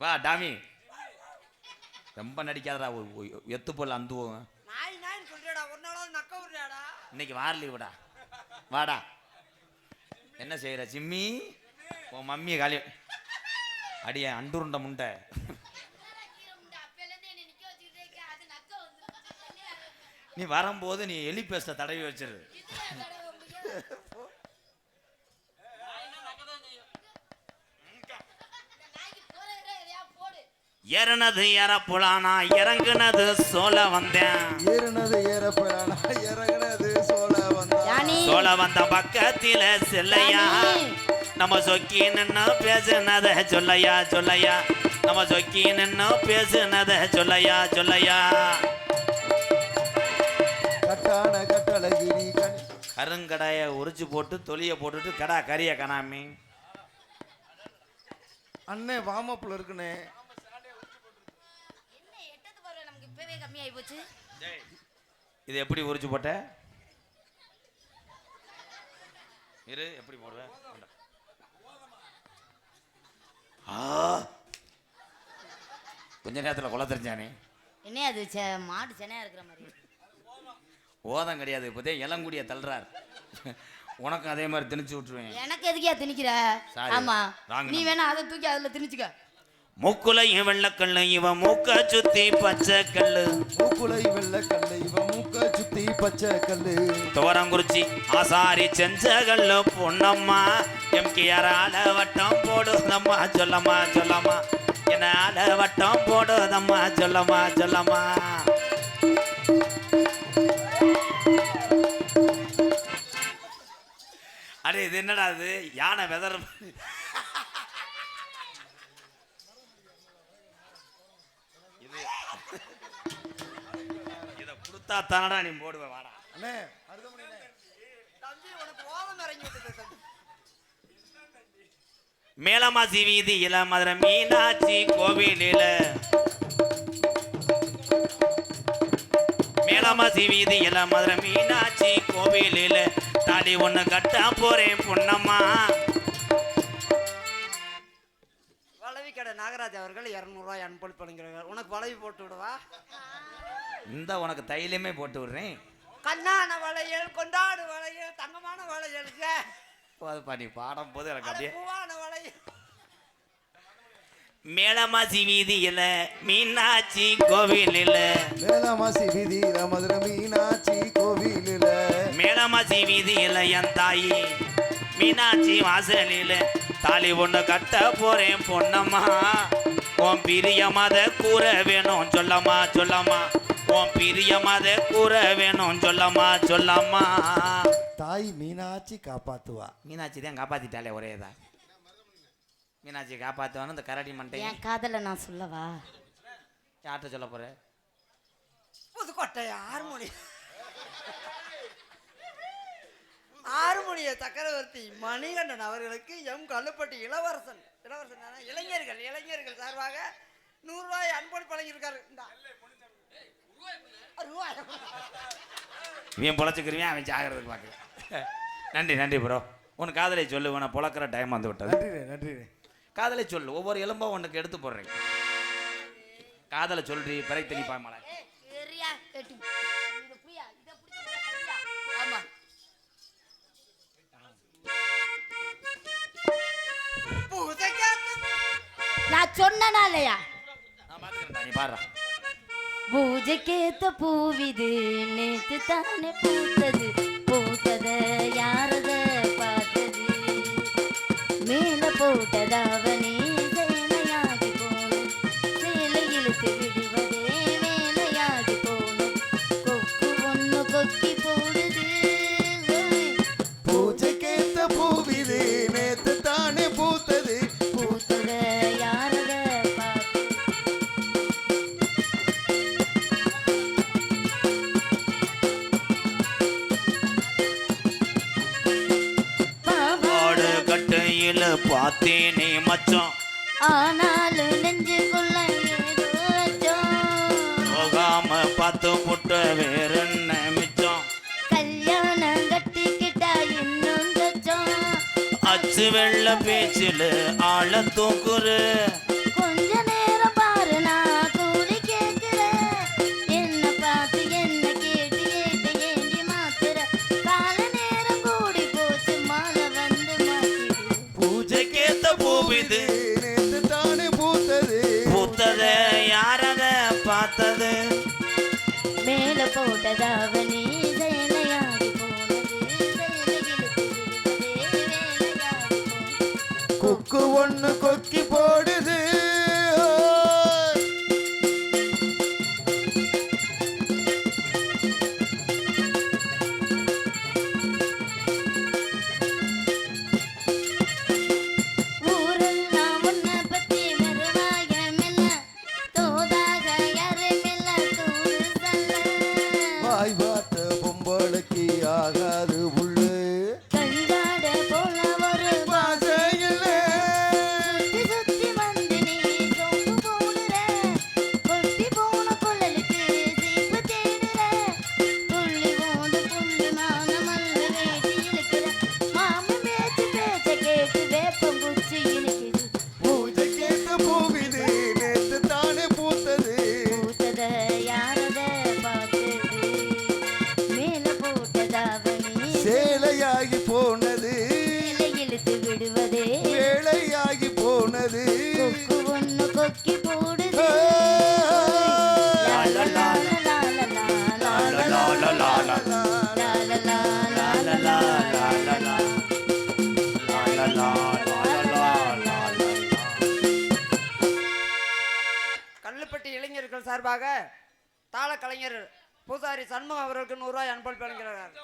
வா டாமி. ரொம்ப நடிக்காதடா எத்து போல அந்துவோம் இன்னைக்கு வாரலி விடா வாடா. என்ன செய்யற சிம்மி உன் மம்மியை காலி அடிய அண்டுருண்ட முண்டை. நீ வரும்போது நீ எலி பேஸ்ட தடவி வச்சிரு. ஏறனது ஏற புலானா இறங்குனது சோல வந்தேன். ஏறினது ஏறப்படானா இறங்குனது சோழ வந்தா யானி? சோல வந்த பக்கத்தில செல்லையா. நம்ம சொக்கி நின்னு பேசுனத சொல்லையா சொல்லையா? நம்ம சொக்கி நின்னு பேசுனத சொல்லையா சொல்லையா? கட்டான கட்டழகிரி கண் கருங்கடாய உரிச்சு போட்டு தொலிய போட்டுட்டு கடா கறிய கனாமி அண்ணே வாமப்புல இருக்குண்ணே. இப்பவே கம்மியாகி போச்சு இது எப்படி உரிச்சு போட்ட? இரு எப்படி போடுவேன் ஆ. கொஞ்ச நேரத்தில் கொலை தெரிஞ்சானே. என்ன அது செ- மாடு சென்னையா இருக்கிற மாதிரி? ஓதம் கிடையாது இப்போதே இளங்குடிய தள்ளுறார். உனக்கும் அதே மாதிரி திணிச்சு விட்டுருவேன். எனக்கு எதுக்கியா திணிக்கிற. ஆமா. நீ. வேணா அதை தூக்கி அதுல திணிச்சுக்க. மூக்குலையும் வெள்ளக்கல்லு இவன் மூக்க சுத்தி பச்சை கல்லு. மூக்குலை வெள்ள கல்லு இவன் மூக்க சுத்தி பச்சை கல்லு. துவரங்குறிச்சி ஆசாரி செஞ்ச கல்லு பொன்னம்மா எம்கேஆரால வட்டம் போடுதம்மா சொல்லம்மா சொல்லம்மா. என்னால வட்டம் போடுதம்மா சொல்லம்மா சொல்லம்மா. அடே இது என்னடா இது? யானை வெதர் கொடுத்தா தானடா நீ போடுவேன் வாடா. அண்ணே மேலமாசி வீதியில மதுரை மீனாட்சி கோவிலில. மேலமாசி வீதியில மதுரை மீனாட்சி கோவிலில. தாலி ஒண்ணு கட்ட போறேன் பொன்னம்மா. வளவி கடை நாகராஜ் அவர்கள் இரநூறுவாய் அன்பளிப்பு உனக்கு வளவி போட்டு விடவா? இந்த உனக்கு தைலமே போட்டு விடுறேன். கண்ணான வளையல் கொண்டாடு வளையல் தங்கமான வளையலுக்கு போதுப்பா நீ பாடும் போது எனக்கு அப்படியே வளையல். மேலமாசி வீதியில மீனாட்சி கோவிலில. மேலமாசி வீதி மதுரை மீனாட்சி கோவிலில. மேலமாசி வீதியில என் தாயி மீனாட்சி வாசலில. தாலி ஒண்ணு கட்ட போறேன் பொன்னம்மா. உன் பிரியமத கூற வேணும் சொல்லம்மா சொல்லம்மா. உன் பிரியமத கூற வேணும். சொல்லம்மா சொல்லம்மா. தாய் மீனாட்சி காப்பாத்துவா. மீனாட்சி தான் காப்பாத்திட்டாலே ஒரே இதா. மீனாட்சி காப்பாத்துவான்னு இந்த கரடி மண்டை என் காதல நான் சொல்லவா? யார்கிட்ட சொல்ல போற? புதுக்கோட்டை ஹார்மோனி ஹார்மோனிய சக்கரவர்த்தி மணிகண்டன் அவர்களுக்கு எம் கல்லுப்பட்டி இளவரசன். இளவரசன் தானே? இளைஞர்கள் இளைஞர்கள் சார்பாக நூறு ரூபாய் அன்பளிப்பு வழங்கியிருக்காரு. இந்தா. ரூபாய் இவன் பொழைச்சிக்கிறவன் அவன் ஜாகிறதுக்கு பார்க்க நன்றி நன்றி ப்ரோ உன் காதலை சொல்லு உன பொழக்கிற டைம் வந்து விட்டது. நன்றிண்ணே நன்றிண்ணே காதலை சொல்லு ஒவ்வொரு எலும்பும் உனக்கு எடுத்து போடுறேன். காதலை சொல்றி பிறை தெளிப்பா மலை. ஏய், சரியா, எட்டு. இதை புரியா, இதை புடிச்சு புரியா? ஆமா. பூசைக்காத்து. நான் சொன்னனா இல்லையா? நான் நீ பாடுறா. பூஜைக்கேத்த பூவிது நேத்து தானே பூத்தது. பூத்தத யாரத பார்த்தது? மேல போட்டதா? பார்த்தேனே மச்சான். ஆனாலும் நெஞ்சுக்குள்ள. போகாம பார்த்து புட்ட வேற என்ன மிச்சம்? கல்யாணம் கட்டிக்கிட்டா இன்னும் அச்சு வெள்ள பேச்சில் ஆள தூக்குறு. பூவிது நேத்து தானே பூத்தது பூத்தது யாரத பார்த்தது? மேல போட்டதாவணி கொக்கு ஒண்ணு கொக்கி போடுது. ஆகாது சார்பாக தாள கலைஞர் பூசாரி சண்முகம் அவர்களுக்கு நூறுரூவாய் அன்பளிப்பு வழங்குகிறார்